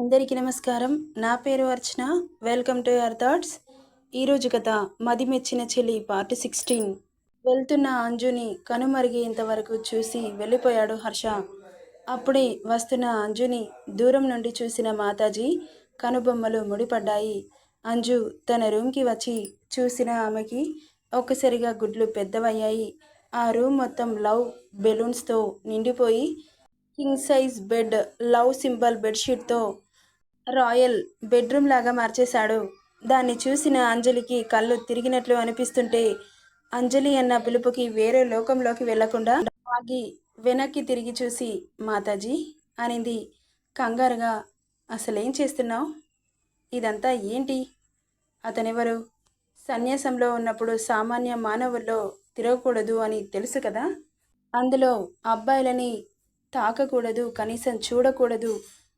అందరికీ నమస్కారం. నా పేరు Archana. Welcome to your thoughts. ఈరోజు కథ మది మెచ్చిన చెల్లి పార్ట్ సిక్స్టీన్. వెళ్తున్న అంజుని కనుమరిగేంత వరకు చూసి వెళ్ళిపోయాడు హర్ష. అప్పుడే వస్తున్న అంజుని దూరం నుండి చూసిన మాతాజీ కనుబొమ్మలు ముడిపడ్డాయి. అంజు తన రూమ్కి వచ్చి చూసిన ఆమెకి ఒక్కసారిగా గుడ్లు పెద్దవయ్యాయి. ఆ రూమ్ మొత్తం లవ్ బెలూన్స్తో నిండిపోయి king size bed love symbol బెడ్షీట్తో royal bedroom లాగా మార్చేశాడు. దాన్ని చూసిన అంజలికి కళ్ళు తిరిగినట్లు అనిపిస్తుంటే అంజలి అన్న పిలుపుకి వేరే లోకంలోకి వెళ్ళకుండా ఆగి వెనక్కి తిరిగి చూసి మాతాజీ అనింది. కంగారుగా అసలేం చేస్తున్నావు? ఇదంతా ఏంటి? అతనెవరు? సన్యాసంలో ఉన్నప్పుడు సామాన్య మానవుల్లో తిరగకూడదు అని తెలుసు కదా? అందులో అబ్బాయిలని తాకకూడదు కనీసం చూడకూడదు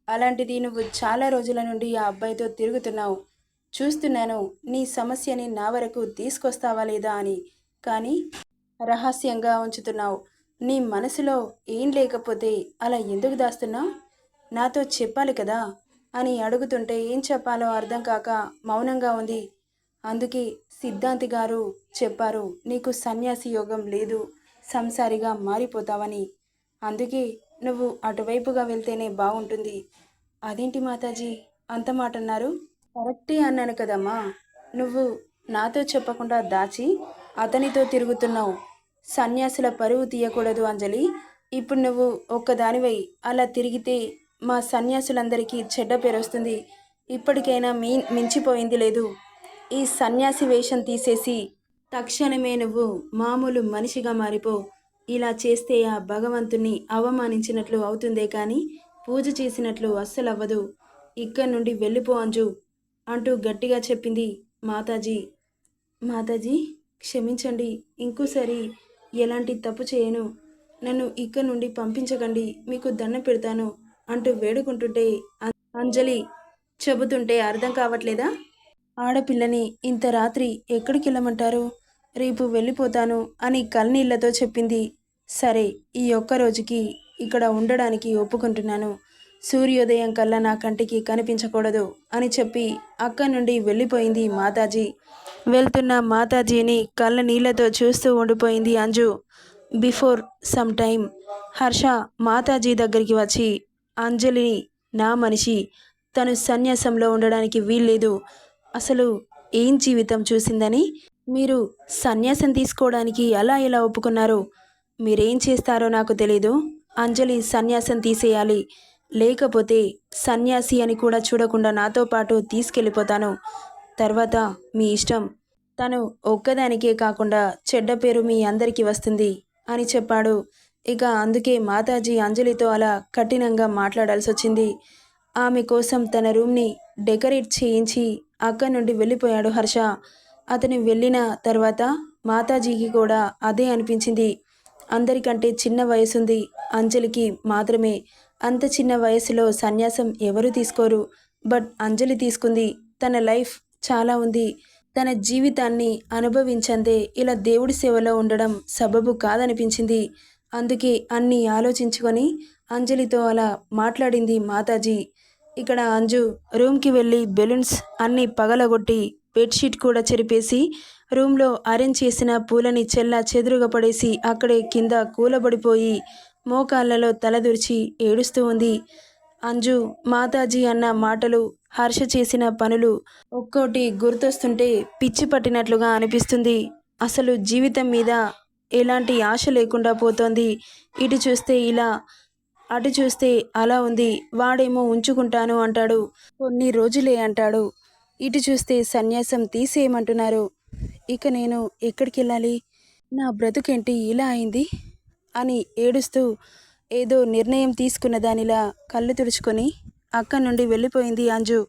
అలాంటిది నువ్వు చాలా రోజుల నుండి ఆ అబ్బాయితో తిరుగుతున్నావు. చూస్తున్నాను నీ సమస్యని నా వరకు తీసుకొస్తావా లేదా అని. కానీ రహస్యంగా ఉంచుతున్నావు. నీ మనసులో ఏం లేకపోతే అలా ఎందుకు దాస్తున్నావు? నాతో చెప్పాలి కదా? అని అడుగుతుంటే ఏం చెప్పాలో అర్థం కాక మౌనంగా ఉంది. అందుకే సిద్ధాంతి గారు చెప్పారు నీకు సన్యాసి యోగం లేదు సంసారిగా మారిపోతావని. అందుకే నువ్వు అటువైపుగా వెళ్తేనే బాగుంటుంది అదేంటి మాతాజీ? అంత మాట అన్నారు కరెక్టే అన్నాను కదమ్మా. నువ్వు నాతో చెప్పకుండా దాచి అతనితో తిరుగుతున్నావు. సన్యాసుల పరువు తీయకూడదు అంజలి. ఇప్పుడు నువ్వు ఒక్కదానివై అలా తిరిగితే మా సన్యాసులందరికీ చెడ్డ పేరు వస్తుంది. ఇప్పటికైనా మీ మించిపోయింది లేదు. ఈ సన్యాసి వేషం తీసేసి తక్షణమే నువ్వు మామూలు మనిషిగా మారిపో. ఇలా చేస్తే ఆ భగవంతుణ్ణి అవమానించినట్లు అవుతుందే కానీ పూజ చేసినట్లు అస్సలవ్వదు. ఇక్కడి నుండి వెళ్ళిపో అంజు అంటూ గట్టిగా చెప్పింది మాతాజీ. మాతాజీ క్షమించండి. ఇంకోసారి ఎలాంటి తప్పు చేయను. నన్ను ఇక్కడి నుండి పంపించకండి. మీకు దండం పెడతాను అంటూ వేడుకుంటుంటే అంజలి చెబుతుంటే అర్థం కావట్లేదా? ఆడపిల్లని ఇంత రాత్రి ఎక్కడికి వెళ్ళమంటారు రేపు వెళ్ళిపోతాను అని కన్నీళ్ళతో చెప్పింది. సరే ఈ ఒక్క రోజుకి ఇక్కడ ఉండడానికి ఒప్పుకుంటున్నాను. సూర్యోదయం కల్లా నా కంటికి కనిపించకూడదు అని చెప్పి అక్కడి నుండి వెళ్ళిపోయింది మాతాజీ. వెళ్తున్న మాతాజీని కళ్ళ నీళ్ళతో చూస్తూ ఉండిపోయింది Anju. Before some time Harsha Mataji దగ్గరికి వచ్చి అంజలిని నా మనిషి తను సన్యాసంలో ఉండడానికి వీల్లేదు. అసలు ఏం జీవితం చూసిందని? మీరు సన్యాసం తీసుకోవడానికి ఎలా ఎలా ఒప్పుకున్నారో మీరేం చేస్తారో నాకు తెలీదు. అంజలి సన్యాసం తీసేయాలి. లేకపోతే సన్యాసి అని కూడా చూడకుండా నాతో పాటు తీసుకెళ్ళిపోతాను. తర్వాత మీ ఇష్టం. తను ఒక్కదానికే కాకుండా చెడ్డ పేరు మీ అందరికీ వస్తుంది అని చెప్పాడు. ఇక అందుకే మాతాజీ అంజలితో అలా కఠినంగా మాట్లాడాల్సి వచ్చింది. ఆమె కోసం తన రూమ్ని డెకరేట్ చేయించి అక్కడి నుండి వెళ్ళిపోయాడు హర్ష. అతను వెళ్ళిన తర్వాత మాతాజీకి కూడా అదే అనిపించింది. అందరికంటే చిన్న వయసుంది అంజలికి మాత్రమే. అంత చిన్న వయసులో సన్యాసం ఎవరు తీసుకోరు. బట్ అంజలి తీసుకుంది. తన లైఫ్ చాలా ఉంది. తన జీవితాన్ని అనుభవించందే ఇలా దేవుడి సేవలో ఉండడం సబబు కాదనిపించింది. అందుకే అన్నీ ఆలోచించుకొని అంజలితో అలా మాట్లాడింది మాతాజీ. ఇక్కడ అంజు రూమ్కి వెళ్ళి బెలూన్స్ అన్నీ పగలగొట్టి బెడ్షీట్ కూడా చెరిపేసి రూమ్లో అరేంజ్ చేసిన పూలని చెల్లా చెదురుగా పడేసి అక్కడే కింద కూలబడిపోయి మోకాళ్ళలో తలదూర్చి ఏడుస్తూ ఉంది. అంజు మాతాజీ అన్న మాటలు హర్ష చేసిన పనులు ఒక్కోటి గుర్తొస్తుంటే పిచ్చి పట్టినట్లుగా అనిపిస్తుంది. అసలు జీవితం మీద ఎలాంటి ఆశ లేకుండా పోతోంది. ఇటు చూస్తే ఇలా అటు చూస్తే అలా ఉంది. వాడేమో ఉంచుకుంటాను అంటాడు. కొన్ని రోజులే అంటాడు. ఇటు చూస్తే సన్యాసం తీసేయమంటున్నారు. ఇక నేను ఎక్కడికి వెళ్ళాలి నా బ్రతుకేంటి ఇలా అయింది? అని ఏడుస్తూ ఏదో నిర్ణయం తీసుకున్న దానిలా కళ్ళు తుడుచుకొని అక్కడి నుండి వెళ్ళిపోయింది అంజు.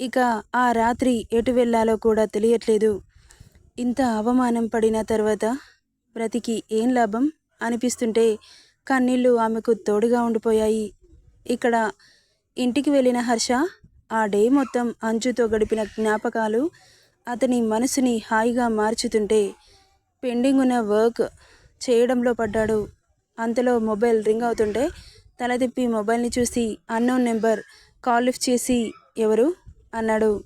ఇక ఆ రాత్రి ఎటు వెళ్ళాలో కూడా తెలియట్లేదు. ఇంత అవమానం పడిన తర్వాత బ్రతికి ఏం లాభం అనిపిస్తుంటే కన్నీళ్ళు ఆమెకు తోడుగా ఉండిపోయాయి. ఇక్కడ ఇంటికి వెళ్ళిన హర్ష ఆ డే మొత్తం అంజుతో గడిపిన జ్ఞాపకాలు అతని మనసుని హాయిగా మార్చుతుంటే పెండింగ్ ఉన్న వర్క్ చేయడంలో పడ్డాడు. అంతలో మొబైల్ రింగ్ అవుతుంటే తల తిప్పి మొబైల్ని చూసి అన్నోన్ నెంబర్ కాల్ లిఫ్ట్ చేసి ఎవరు? అన్నాడు.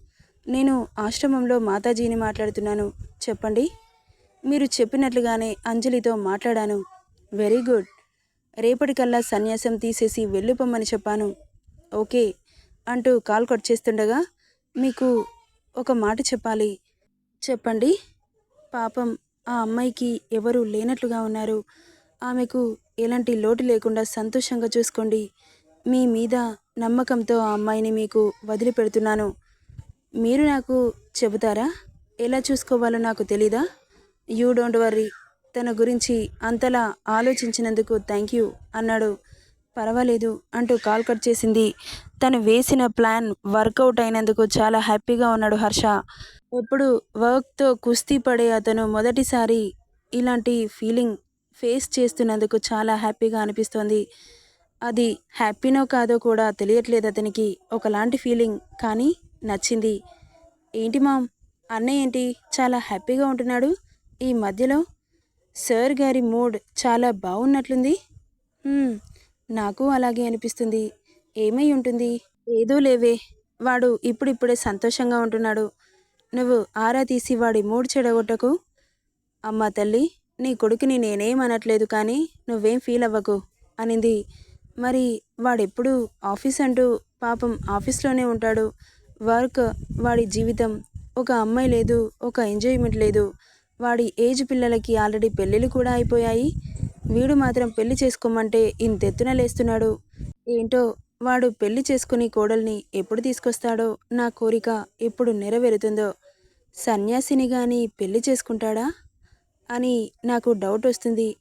నేను ఆశ్రమంలో మాతాజీని మాట్లాడుతున్నాను. చెప్పండి. మీరు చెప్పినట్లుగానే అంజలితో మాట్లాడాను. Very good. రేపటికల్లా సన్యాసం తీసేసి వెళ్ళిపోమ్మని చెప్పాను. ఓకే. అంటూ కాల్ కట్ చేస్తుండగా మీకు ఒక మాట చెప్పాలి. చెప్పండి. పాపం ఆ అమ్మాయికి ఎవరు లేనట్లుగా ఉన్నారు. ఆమెకు ఎలాంటి లోటు లేకుండా సంతోషంగా చూసుకోండి. మీ మీద నమ్మకంతో ఆ అమ్మాయిని మీకు వదిలిపెడుతున్నాను. మీరు నాకు చెబుతారా? ఎలా చూసుకోవాలో నాకు తెలీదా? యూ డోంట్ వర్రీ తన గురించి అంతలా ఆలోచించినందుకు థ్యాంక్ యూ అన్నాడు. పర్వాలేదు అంటూ కాల్ కట్ చేసింది. తను వేసిన ప్లాన్ వర్కౌట్ అయినందుకు చాలా హ్యాపీగా ఉన్నాడు హర్ష. ఎప్పుడు వర్క్తో కుస్తీ పడే అతను మొదటిసారి ఇలాంటి ఫీలింగ్ ఫేస్ చేస్తున్నందుకు చాలా హ్యాపీగా అనిపిస్తోంది. అది హ్యాపీనో కాదో కూడా తెలియట్లేదు అతనికి. ఒకలాంటి ఫీలింగ్ కానీ నచ్చింది. ఏంటి మామ్? అన్నయ్య ఏంటి? చాలా హ్యాపీగా ఉంటున్నాడు. ఈ మధ్యలో? సార్ గారి మూడ్ చాలా బాగున్నట్లుంది. నాకు అలాగే అనిపిస్తుంది. ఏమై ఉంటుంది? ఏదో లేవే. వాడు ఇప్పుడిప్పుడే సంతోషంగా ఉంటున్నాడు. నువ్వు ఆరా తీసి వాడి మూడు చెడగొట్టకు. అమ్మా తల్లి నీ కొడుకుని నేనేం అనట్లేదు కానీ నువ్వేం ఫీల్ అవ్వకు అనింది. మరి వాడెప్పుడు ఆఫీస్ అంటూ పాపం ఆఫీస్లోనే ఉంటాడు. వర్క్ వాడి జీవితం ఒక అమ్మాయి లేదు ఒక ఎంజాయ్మెంట్ లేదు. వాడి ఏజ్ పిల్లలకి ఆల్రెడీ పెళ్ళిళ్ళు కూడా అయిపోయాయి. వీడు మాత్రం పెళ్ళి చేసుకోమంటే ఇంతెత్తున లేస్తున్నాడు. ఏంటో వాడు పెళ్ళి చేసుకుని కోడల్ని ఎప్పుడు తీసుకొస్తాడో నా కోరిక ఎప్పుడు నెరవేరుతుందో సన్యాసిని గాని పెళ్ళి చేసుకుంటాడా? అని నాకు డౌట్ వస్తుంది.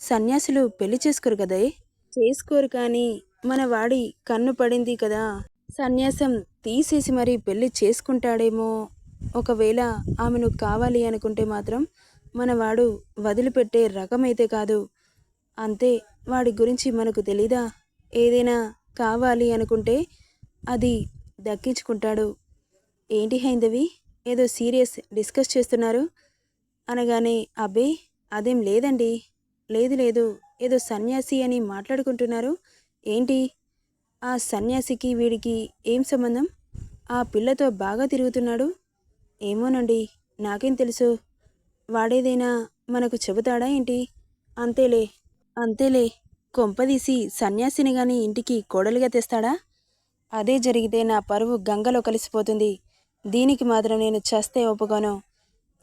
సన్యాసులు పెళ్ళి చేసుకోరు కదే? చేసుకోరు కానీ మన వాడి కన్ను పడింది కదా. సన్యాసం తీసేసి మరి పెళ్ళి చేసుకుంటాడేమో. ఒకవేళ ఆమెను కావాలి అనుకుంటే మాత్రం మనవాడు వదిలిపెట్టే రకమైతే కాదు. అంతే వాడి గురించి మనకు తెలీదా? ఏదైనా కావాలి అనుకుంటే అది దక్కించుకుంటాడు. ఏంటి హైందవి? ఏదో సీరియస్ డిస్కస్ చేస్తున్నారు? అనగానే అబ్బే అదేం లేదండి. లేదు లేదు ఏదో సన్యాసి అని మాట్లాడుకుంటున్నారు. ఏంటి? ఆ సన్యాసికి వీడికి ఏం సంబంధం? ఆ పిల్లతో బాగా తిరుగుతున్నాడు? ఏమోనండి నాకేం తెలుసు. వాడేదైనా మనకు చెబుతాడా ఏంటి? అంతేలే అంతేలే కొంపదీసి సన్యాసిని గాని ఇంటికి కోడలిగా తెస్తాడా? అదే జరిగితే నా పరువు గంగలో కలిసిపోతుంది. దీనికి మాత్రం నేను చస్తే ఒప్పుకోను.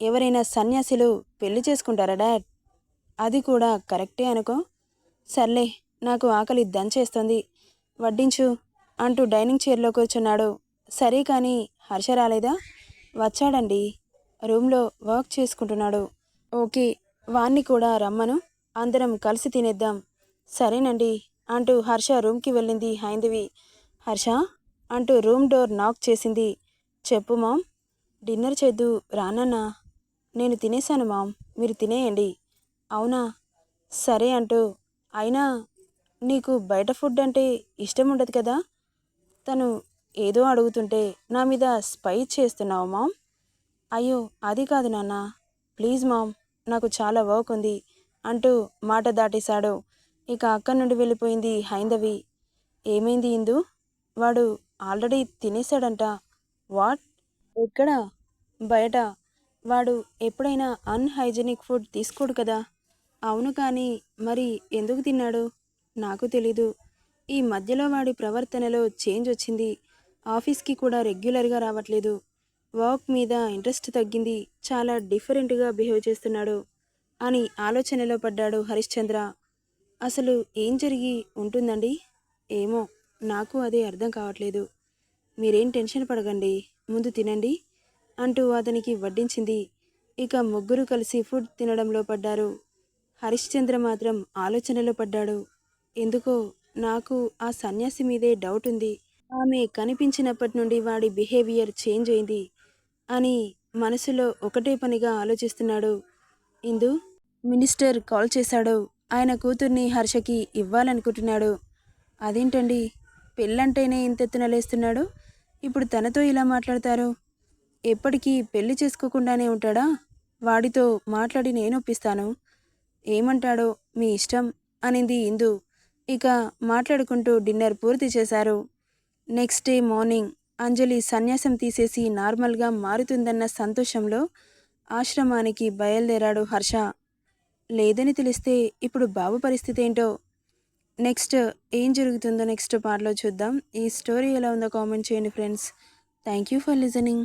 ఎవరైనా సన్యాసులు పెళ్ళి చేసుకుంటారా డాడ్? అది కూడా కరెక్టే అనుకో. సర్లే నాకు ఆకలి దంచేస్తుంది. వడ్డించు అంటూ డైనింగ్ చైర్లో కూర్చున్నాడు. సరే కానీ హర్ష రాలేదా? వచ్చాడండి. రూమ్లో వర్క్ చేసుకుంటున్నాడు. ఓకే వాణ్ణి కూడా రమ్మను. అందరం కలిసి తినేద్దాం. సరేనండి అంటూ హర్ష రూమ్కి వెళ్ళింది హైందవి. హర్ష అంటూ రూమ్ డోర్ నాక్ చేసింది. చెప్పు మామ్. డిన్నర్ చేద్దు రానన్నా. నేను తినేశాను మామ్ మీరు తినేయండి. అవునా? సరే అంటూ. అయినా నీకు బయట ఫుడ్ అంటే ఇష్టం ఉండదు కదా? తను ఏదో అడుగుతుంటే నా మీద స్పై చేస్తున్నావు మామ్. అయ్యో అది కాదు నాన్న. ప్లీజ్ మామ్ నాకు చాలా వర్క్ ఉంది అంటూ మాట దాటేశాడు. ఇక అక్కడి నుండి వెళ్ళిపోయింది హైందవి. ఏమైంది ఇందు? వాడు ఆల్రెడీ తినేశాడంట. వాట్? ఎక్కడ? బయట. వాడు ఎప్పుడైనా అన్హైజెనిక్ ఫుడ్ తీసుకోడు కదా. అవును కానీ మరి ఎందుకు తిన్నాడు? నాకు తెలీదు. ఈ మధ్యలో వాడి ప్రవర్తనలో చేంజ్ వచ్చింది. ఆఫీస్కి కూడా రెగ్యులర్గా రావట్లేదు. వర్క్ మీద ఇంట్రెస్ట్ తగ్గింది. చాలా డిఫరెంట్గా బిహేవ్ చేస్తున్నాడు అని ఆలోచనలో పడ్డాడు హరిశ్చంద్ర అసలు ఏం జరిగి ఉంటుందండి? ఏమో నాకు అదే అర్థం కావట్లేదు. మీరేం టెన్షన్ పడకండి ముందు తినండి అంటూ అతనికి వడ్డించింది. ఇక ముగ్గురు కలిసి ఫుడ్ తినడంలో పడ్డారు. హరిశ్చంద్ర మాత్రం ఆలోచనలో పడ్డాడు. ఎందుకో నాకు ఆ సన్యాసి మీదే డౌట్ ఉంది. ఆమె కనిపించినప్పటి నుండి వాడి బిహేవియర్ చేంజ్ అయింది. అని మనసులో ఒకటే పనిగా ఆలోచిస్తున్నాడు. ఇందు మినిస్టర్ కాల్ చేశాడు. ఆయన కూతుర్ని హర్షకి ఇవ్వాలనుకుంటున్నాడు. అదేంటండి? పెళ్ళంటేనే ఇంతెత్తున లేస్తున్నాడు? ఇప్పుడు తనతో ఇలా మాట్లాడతారు? ఎప్పటికీ పెళ్ళి చేసుకోకుండానే ఉంటాడా? వాడితో మాట్లాడి నేను ఒప్పిస్తాను. ఏమంటాడో మీ ఇష్టం అనింది ఇందు. ఇక మాట్లాడుకుంటూ డిన్నర్ పూర్తి చేశారు. నెక్స్ట్ డే మార్నింగ్ అంజలి సన్యాసం తీసేసి నార్మల్గా మారుతుందన్న సంతోషంలో ఆశ్రమానికి బయలుదేరాడు హర్ష. లేదని తెలిస్తే ఇప్పుడు బాబు పరిస్థితి ఏంటో? నెక్స్ట్ ఏం జరుగుతుందో నెక్స్ట్ పార్ట్లో చూద్దాం. ఈ స్టోరీ ఎలా ఉందో కామెంట్ చేయండి friends. Thank you for listening.